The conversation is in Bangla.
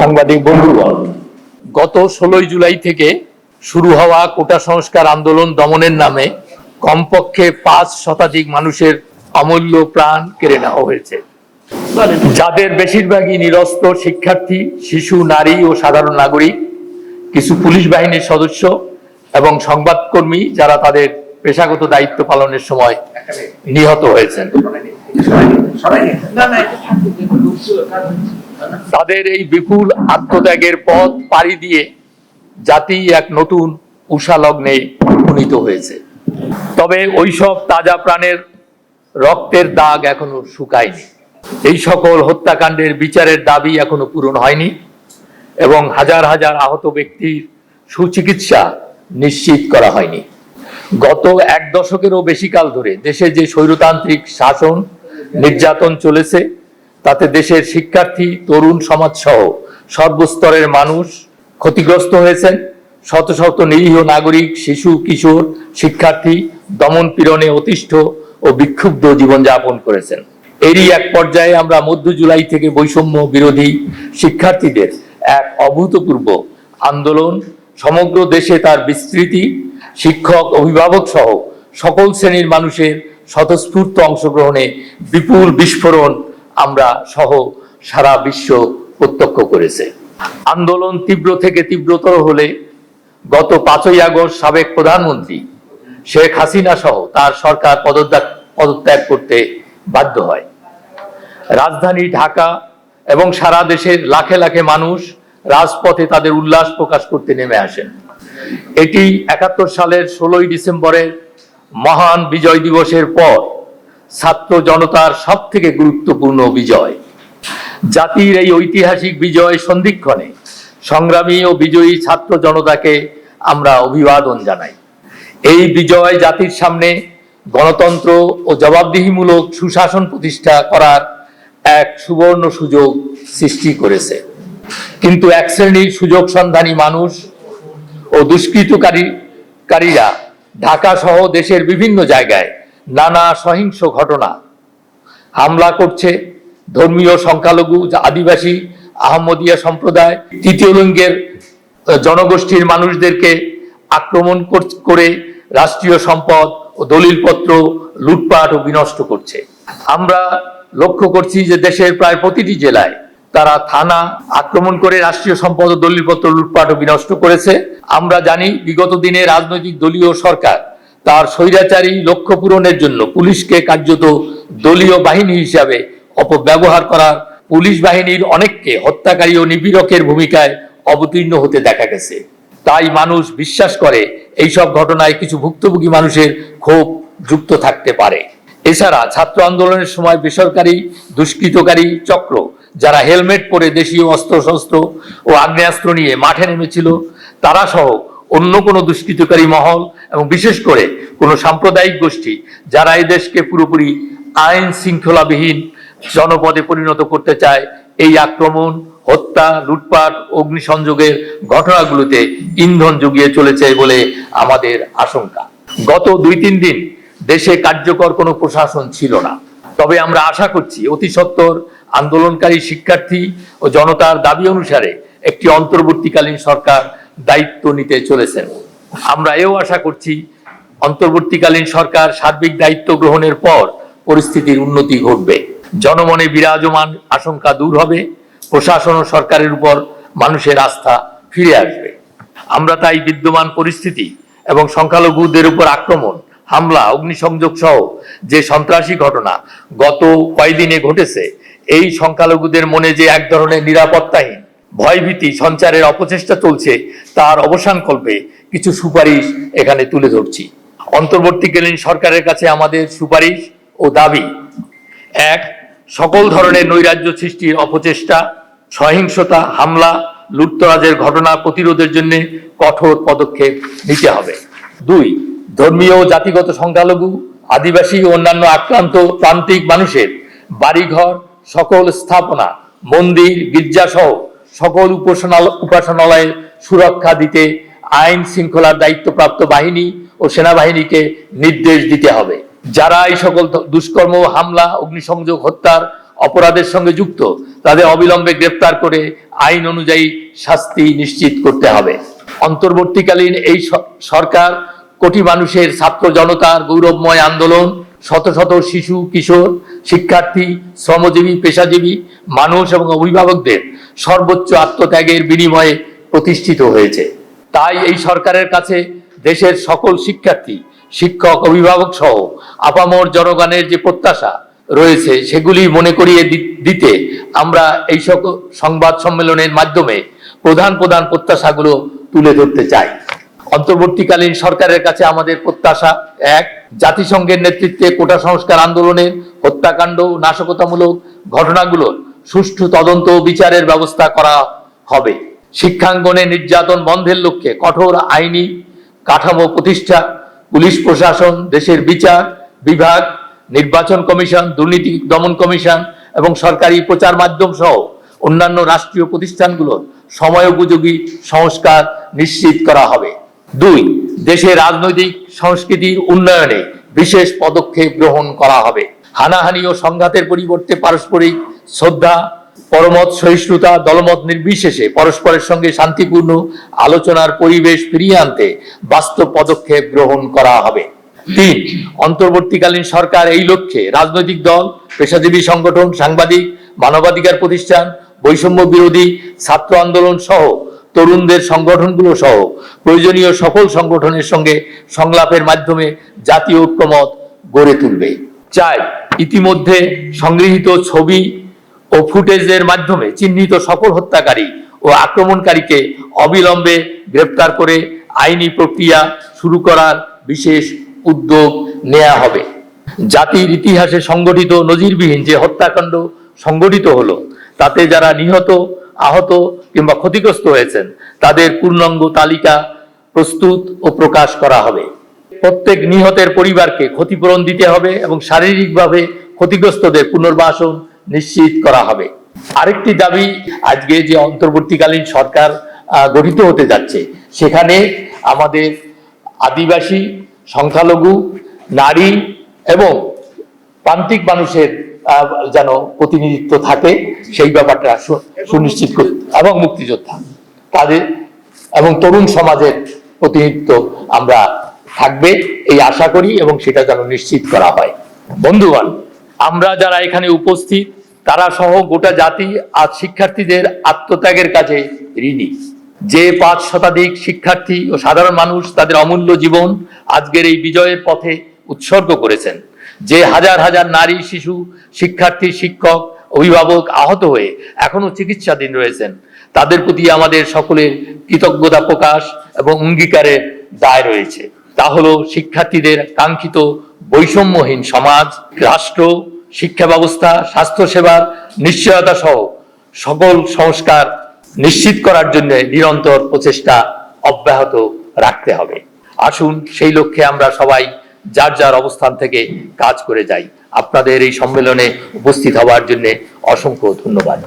সাংবাদিক বন্ধুগণ, গত ষোলোই জুলাই থেকে শুরু হওয়া কোটা সংস্কার আন্দোলন দমনের নামে কমপক্ষে পাঁচ শতাধিক মানুষের অমূল্য প্রাণ কেড়ে নেওয়া হয়েছে। যাদের বেশিরভাগই নিরস্ত্র শিক্ষার্থী, শিশু, নারী ও সাধারণ নাগরিক, কিছু পুলিশ বাহিনীর সদস্য এবং সংবাদকর্মী যারা তাদের পেশাগত দায়িত্ব পালনের সময় নিহত হয়েছেন। তাদের এই বিপুল আত্মত্যাগের পথ পাড়ি দিয়ে জাতি এক নতুন উষালগ্নে উপনীত হয়েছে। তবে ওইসব তাজা প্রাণের রক্তের দাগ এখনও শুকায়নি। এই সকল হত্যাকাণ্ডের বিচারের দাবি এখনও পূরণ হয়নি এবং হাজার হাজার আহত ব্যক্তির সুচিকিৎসা নিশ্চিত করা হয়নি। গত এক দশকেরও বেশি কাল ধরে দেশে যে স্বৈরতান্ত্রিক শাসন, নির্যাতন চলেছে তাতে দেশের শিক্ষার্থী, তরুণ সমাজ সহ সর্বস্তরের মানুষ ক্ষতিগ্রস্ত হয়েছেন। শত শত নিরীহ নাগরিক, শিশু, কিশোর, শিক্ষার্থী দমন পীড়নে অতিষ্ঠ ও বিক্ষুব্ধ জীবনযাপন করেছেন। এরই এক পর্যায়ে আমরা মধ্য জুলাই থেকে বৈষম্য বিরোধী শিক্ষার্থীদের এক অভূতপূর্ব আন্দোলন, সমগ্র দেশে তার বিস্তৃতি, শিক্ষক, অভিভাবক সহ সকল শ্রেণির মানুষের স্বতঃস্ফূর্ত অংশগ্রহণে বিপুল বিস্ফোরণ আমরা সহ সারা বিশ্ব প্রত্যক্ষ করেছে। আন্দোলন তীব্র থেকে তীব্রতর হলে গত পাঁচই আগস্ট সাবেক প্রধানমন্ত্রী শেখ হাসিনা সহ তার সরকার পদত্যাগ পদত্যাগ করতে বাধ্য হয়। রাজধানী ঢাকা এবং সারা দেশের লাখে লাখে মানুষ রাজপথে তাদের উল্লাস প্রকাশ করতে নেমে আসেন। এটি একাত্তর সালের ষোলোই ডিসেম্বরের মহান বিজয় দিবসের পর ছাত্র জনতার সব থেকে গুরুত্বপূর্ণ বিজয়। জাতির এই ঐতিহাসিক বিজয় সন্ধিক্ষণে সংগ্রামী ও বিজয়ী ছাত্র জনতাকে আমরা অভিবাদন জানাই। এই বিজয় জাতির সামনে গণতন্ত্র ও জবাবদিহিমূলক সুশাসন প্রতিষ্ঠা করার এক সুবর্ণ সুযোগ সৃষ্টি করেছে। কিন্তু এক শ্রেণির সুযোগ সন্ধানী মানুষ ও দুষ্কৃতকারী কারীরা ঢাকা সহ দেশের বিভিন্ন জায়গায় নানা সহিংস ঘটনা। হামলা করছে ধর্মীয় সংখ্যালঘু আদিবাসী আহমদিয়া সম্প্রদায়। তৃতীয় লিঙ্গের জনগোষ্ঠীর মানুষদেরকে আক্রমণ কর- রাষ্ট্রীয় সম্পদ ও দলিলপত্র লুটপাট ও বিনষ্ট করছে। আমরা লক্ষ্য করছি যে দেশের প্রায় প্রতিটি জেলায় তারা থানা আক্রমণ করে রাষ্ট্রীয় সম্পদ ও দলিলপত্র লুটপাট ও বিনষ্ট করেছে। আমরা জানি বিগত দিনে রাজনৈতিক দলীয় সরকার তার স্বৈরাচারী লক্ষ্য পূরণের জন্য পুলিশকে কার্যত দলীয় বাহিনী হিসাবে অপব্যবহার করার পুলিশ বাহিনীর অনেককে হত্যাকারী ও নিপীড়কের ভূমিকায় অবতীর্ণ হতে দেখা গেছে। তাই মানুষ বিশ্বাস করে এইসব ঘটনায় কিছু ভুক্তভোগী মানুষের ক্ষোভ যুক্ত থাকতে পারে। এছাড়া ছাত্র আন্দোলনের সময় বেসরকারি দুষ্কৃতকারী চক্র, যারা হেলমেট পরে দেশীয় অস্ত্রশস্ত্র ও আগ্নেয়াস্ত্র নিয়ে মাঠে নেমেছিল, তারা সহ অন্য কোনো দুষ্কৃতকারী মহল এবং বিশেষ করে কোনো সাম্প্রদায়িক গোষ্ঠী যারা এই দেশকে পুরোপুরি আইন শৃঙ্খলাবিহীন জনপদে পরিণত করতে চায়, এই আক্রমণ, হত্যা, লুটপাট, অগ্নিসংযোগের ঘটনাগুলোতে ইন্ধন জুগিয়ে চলেছে বলে আমাদের আশঙ্কা। গত দুই তিন দিন দেশে কার্যকর কোনো প্রশাসন ছিল না। তবে আমরা আশা করছি অতি সত্বর আন্দোলনকারী শিক্ষার্থী ও জনতার দাবি অনুসারে একটি অন্তর্বর্তীকালীন সরকার দায়িত্ব নিতে চলেছেন। আমরা এও আশা করছি, অন্তর্বর্তীকালীন সরকার সার্বিক দায়িত্ব গ্রহণের পর পরিস্থিতির উন্নতি ঘটবে। জনমনে বিরাজমান আশঙ্কা দূর হবে, প্রশাসন ও সরকারের উপর মানুষের আস্থা ফিরে আসবে। আমরা তাই বিদ্যমান পরিস্থিতি এবং সংখ্যালঘুদের উপর আক্রমণ, হামলা, অগ্নিসংযোগ সহ যে সন্ত্রাসী ঘটনা গত কয়দিনে ঘটেছে, এই সংখ্যালঘুদের মনে যে এক ধরনের নিরাপত্তাহীন ভয়ভীতি, সঞ্চারের অপচেষ্টা চলছে, তার অবসান কল্পে কিছু সুপারিশ এখানে তুলে ধরছি। অন্তর্বর্তীকালীন সরকারের কাছে আমাদের সুপারিশ ও দাবি। এক, সকল ধরনের নৈরাজ্য সৃষ্টির অপচেষ্টা, সহিংসতা, হামলা, লুটতরাজের ঘটনা প্রতিরোধের জন্য কঠোর পদক্ষেপ নিতে হবে। দুই, ধর্মীয় ও জাতিগত সংখ্যালঘু, আদিবাসী ও অন্যান্য আক্রান্ত প্রান্তিক মানুষের বাড়িঘর, সকল স্থাপনা, মন্দির, গির্জাসহ সকল উপাসনাল উপাসনালয়ের সুরক্ষা দিতে আইন শৃঙ্খলার দায়িত্বপ্রাপ্ত বাহিনী ও সেনাবাহিনীকে নির্দেশ দিতে হবে। যারা এই সকল দুষ্কর্ম, হামলা, অগ্নিসংযোগ, হত্যার অপরাধের সঙ্গে যুক্ত, তাদের অবিলম্বে গ্রেপ্তার করে আইন অনুযায়ী শাস্তি নিশ্চিত করতে হবে। অন্তর্বর্তীকালীন এই সরকার কোটি মানুষের ছাত্র জনতার গৌরবময় আন্দোলন শত শত শিশু, কিশোর, শিক্ষার্থী, শ্রমজীবী, পেশাজীবী, মানুষ এবং অভিভাবকদের সর্বোচ্চ আত্মত্যাগের বিনিময়ে প্রতিষ্ঠিত হয়েছে। তাই এই সরকারের কাছে দেশের সকল শিক্ষার্থী, শিক্ষক, অভিভাবক সহ আপামর জনগণের যে প্রত্যাশা রয়েছে, সেগুলি মনে করিয়ে দিতে আমরা এই সংবাদ সম্মেলনের মাধ্যমে প্রধান প্রধান প্রত্যাশাগুলো তুলে ধরতে চাই। অন্তর্বর্তীকালীন সরকারের কাছে আমাদের প্রত্যাশা এক, জাতিসংঘের নেতৃত্বে কোটা সংস্কার আন্দোলনের হত্যাকাণ্ড নাশকতামূলক ঘটনাগুলোর সুষ্ঠু তদন্ত ও বিচারের ব্যবস্থা করা হবে। শিক্ষাঙ্গনে নির্যাতন বন্ধের লক্ষ্যে কঠোর আইনি কাঠামো প্রতিষ্ঠা, পুলিশ প্রশাসন, দেশের বিচার বিভাগ, নির্বাচন কমিশন, দুর্নীতি দমন কমিশন এবং সরকারি প্রচার মাধ্যম সহ অন্যান্য রাষ্ট্রীয় প্রতিষ্ঠানগুলোর সময়োপযোগী সংস্কার নিশ্চিত করা হবে। দুই দেশের রাজনৈতিক সংস্কৃতির উন্নয়নে বিশেষ পদক্ষেপ গ্রহণ করা হবে। হানাহানি ও সংঘাতের পরিবর্তে পারস্পরিক শ্রদ্ধা, পরমত সহিষ্ণুতা, দলমত নির্বিশেষে পরস্পরের সঙ্গে শান্তিপূর্ণ আলোচনার পরিবেশ ফিরিয়ে আনতে বাস্তব পদক্ষেপ গ্রহণ করা হবে। তিন, অন্তর্বর্তীকালীন সরকার এই লক্ষ্যে রাজনৈতিক দল, পেশাজীবী সংগঠন, সাংবাদিক, মানবাধিকার প্রতিষ্ঠান, বৈষম্য বিরোধী, ছাত্র আন্দোলন সহ তরুণদের সংগঠনগুলো সহ প্রয়োজনীয় সকল সংগঠনের সঙ্গে সংলাপের মাধ্যমে জাতীয় ঐক্যমত গড়ে তুলবে। চাই ইতিমধ্যে সংগৃহীত ছবি ও ফুটেজের মাধ্যমে চিহ্নিত সকল হত্যাকারী ও আক্রমণকারীকে অবিলম্বে গ্রেপ্তার করে আইনি প্রক্রিয়া শুরু করার বিশেষ উদ্যোগ নেওয়া হবে। জাতির ইতিহাসে সংগঠিত নজিরবিহীন যে হত্যাকাণ্ড সংগঠিত হলো, তাতে যারা নিহত আহত কিংবা ক্ষতিগ্রস্ত হয়েছেন, তাদের পূর্ণাঙ্গ তালিকা প্রস্তুত ও প্রকাশ করা হবে। প্রত্যেক নিহতের পরিবারকে ক্ষতিপূরণ দিতে হবে এবং শারীরিকভাবে ক্ষতিগ্রস্তদের পুনর্বাসন নিশ্চিত করা হবে। আরেকটি দাবি আজকে যে অন্তর্বর্তীকালীন সরকার গঠিত হতে যাচ্ছে, সেখানে আমাদের আদিবাসী, সংখ্যালঘু, নারী এবং প্রান্তিক মানুষের যেন প্রতিনিধিত্ব থাকে, সেই ব্যাপারটা সুনিশ্চিত করতে এবং মুক্তিযোদ্ধা তাদের এবং তরুণ সমাজের প্রতিনিধিত্ব আমরা থাকবে, এই আশা করি এবং সেটা যেন নিশ্চিত করা হয়। বন্ধুগণ, আমরা যারা এখানে উপস্থিত, তারা সহ গোটা জাতি আজ শিক্ষার্থীদের আত্মত্যাগের কাছে ঋণী। যে পাঁচ শতাধিক শিক্ষার্থী ও সাধারণ মানুষ তাদের অমূল্য জীবন আজকের এই বিজয়ের পথে উৎসর্গ করেছেন। যে হাজার হাজার নারী, শিশু, শিক্ষার্থী, শিক্ষক, অভিভাবক আহত হয়ে এখনও চিকিৎসাধীন রয়েছেন। তাদের প্রতি আমাদের সকলের কৃতজ্ঞতা প্রকাশ এবং অঙ্গীকারের দায় রয়েছে। তা হলো শিক্ষার্থীদের কাঙ্ক্ষিত বৈষম্যহীন সমাজ, রাষ্ট্র, শিক্ষা ব্যবস্থা, স্বাস্থ্যসেবার নিশ্চয়তা সহ সকল সংস্কার নিশ্চিত করার জন্য নিরন্তর প্রচেষ্টা অব্যাহত রাখতে হবে। আসুন সেই লক্ষ্যে আমরা সবাই যার যার অবস্থান থেকে কাজ করে যাই। আপনাদের এই সম্মেলনে উপস্থিত হওয়ার জন্য অসংখ্য ধন্যবাদ।